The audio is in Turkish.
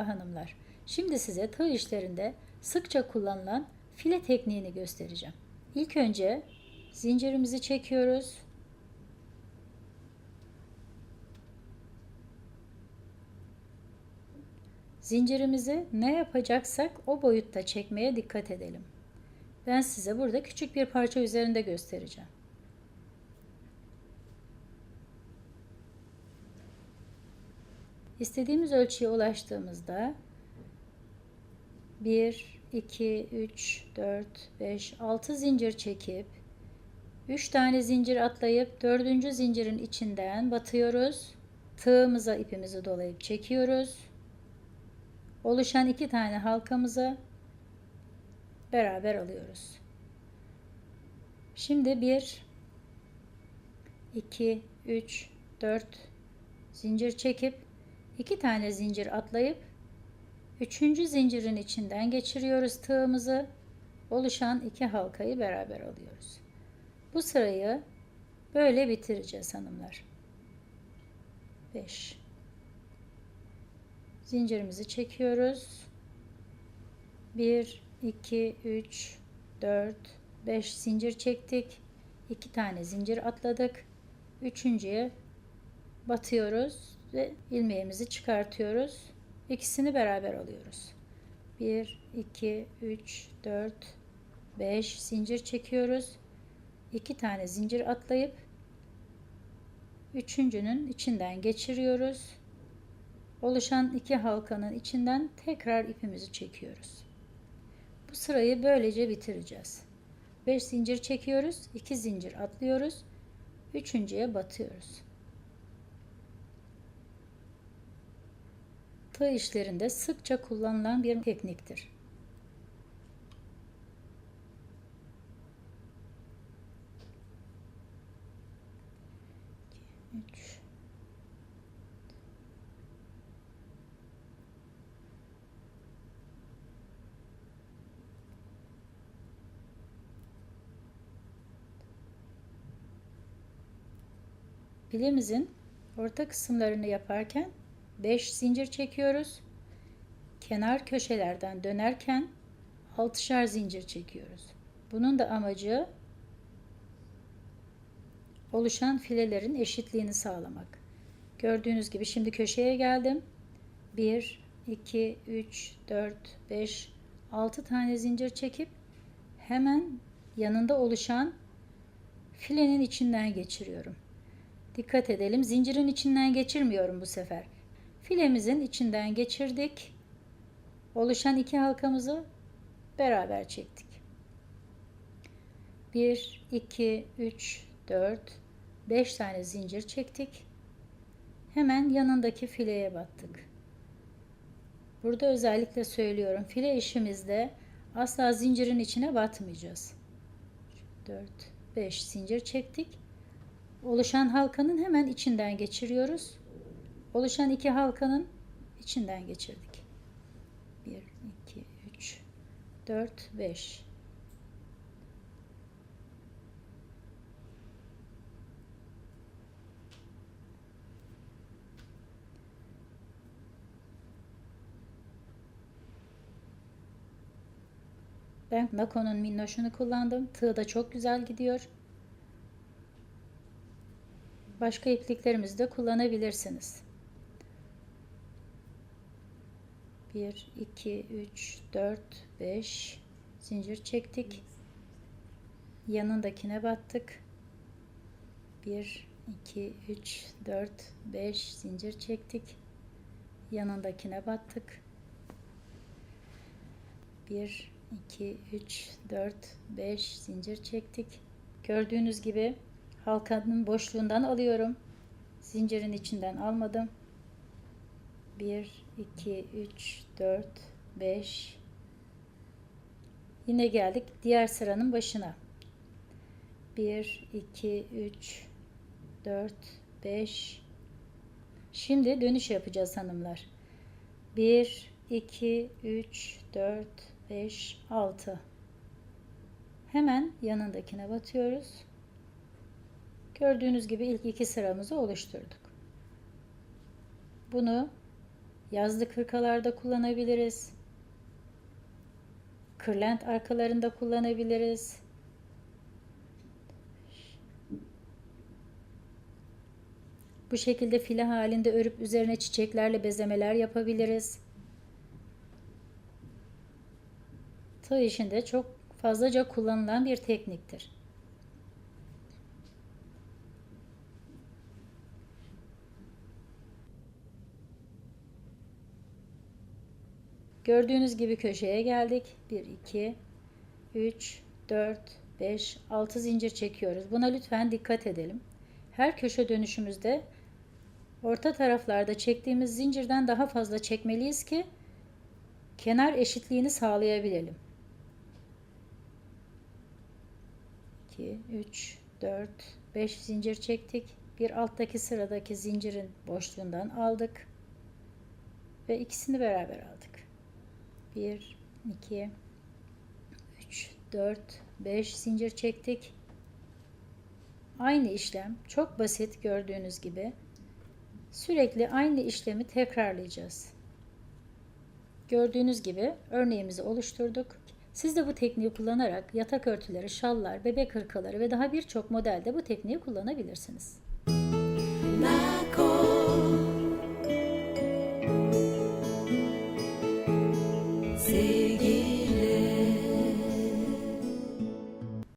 Merhaba hanımlar. Şimdi size tığ işlerinde sıkça kullanılan file tekniğini göstereceğim. İlk önce zincirimizi çekiyoruz. Zincirimizi ne yapacaksak o boyutta çekmeye dikkat edelim. Ben size burada küçük bir parça üzerinde göstereceğim. İstediğimiz ölçüye ulaştığımızda 1, 2, 3, 4, 5, 6 zincir çekip 3 tane zincir atlayıp 4. zincirin içinden batıyoruz. Tığımıza ipimizi dolayıp çekiyoruz. Oluşan iki tane halkamızı beraber alıyoruz. Şimdi 1 2 3 4 zincir çekip iki tane zincir atlayıp üçüncü zincirin içinden geçiriyoruz tığımızı. Oluşan iki halkayı beraber alıyoruz. Bu sırayı böyle bitireceğiz hanımlar. 5 zincirimizi çekiyoruz. 1 2 3 4 5 zincir çektik. 2 tane zincir atladık. Üçüncüye batıyoruz ve ilmeğimizi çıkartıyoruz. İkisini beraber alıyoruz. 1 2 3 4 5 zincir çekiyoruz. 2 tane zincir atlayıp üçüncünün içinden geçiriyoruz. Oluşan iki halkanın içinden tekrar ipimizi çekiyoruz. Bu sırayı böylece bitireceğiz. 5 zincir çekiyoruz, 2 zincir atlıyoruz, üçüncüye batıyoruz. Tığ işlerinde sıkça kullanılan bir tekniktir. Üç. Orta kısımlarını yaparken 5 zincir çekiyoruz. Kenar köşelerden dönerken 6'şar zincir çekiyoruz. Bunun da amacı oluşan filelerin eşitliğini sağlamak. Gördüğünüz gibi şimdi köşeye geldim. 1 2 3 4 5 6 tane zincir çekip hemen yanında oluşan filenin içinden geçiriyorum. Dikkat edelim. Zincirin içinden geçirmiyorum bu sefer. Filemizin içinden geçirdik. Oluşan iki halkamızı beraber çektik. 1, 2, 3, 4, 5 tane zincir çektik. Hemen yanındaki fileye battık. Burada özellikle söylüyorum. File işimizde asla zincirin içine batmayacağız. 4, 5 zincir çektik oluşan halkanın hemen içinden geçiriyoruz. Oluşan iki halkanın içinden geçirdik. 1, 2, 3, 4, 5. Ben Nako'nun minnoşunu kullandım. Tığ da çok güzel gidiyor. Başka ipliklerimizi de kullanabilirsiniz. 1, 2, 3, 4, 5 zincir çektik. Yanındakine battık. 1, 2, 3, 4, 5 zincir çektik. Yanındakine battık. 1, 2, 3, 4, 5 zincir çektik. Gördüğünüz gibi halkanın boşluğundan alıyorum. Zincirin içinden almadım. 1 2 3 4 5 Yine geldik diğer sıranın başına. 1 2 3 4 5 Şimdi dönüş yapacağız hanımlar. 1 2 3 4 5 6 Hemen yanındakine batıyoruz. Gördüğünüz gibi ilk iki sıramızı oluşturduk. Bunu Yazlık hırkalarda kullanabiliriz. Kırlent arkalarında kullanabiliriz. Bu şekilde file halinde örüp üzerine çiçeklerle bezemeler yapabiliriz. Tığ işinde çok fazlaca kullanılan bir tekniktir. Gördüğünüz gibi köşeye geldik. 1, 2, 3, 4, 5, 6 zincir çekiyoruz. Buna lütfen dikkat edelim. Her köşe dönüşümüzde orta taraflarda çektiğimiz zincirden daha fazla çekmeliyiz ki kenar eşitliğini sağlayabilelim. 2, 3, 4, 5 zincir çektik. Bir alttaki sıradaki zincirin boşluğundan aldık. Ve ikisini beraber aldık. 1, 2, 3, 4, 5 zincir çektik. Aynı işlem çok basit gördüğünüz gibi. Sürekli aynı işlemi tekrarlayacağız. Gördüğünüz gibi örneğimizi oluşturduk. Siz de bu tekniği kullanarak yatak örtüleri, şallar, bebek hırkaları ve daha birçok modelde bu tekniği kullanabilirsiniz. La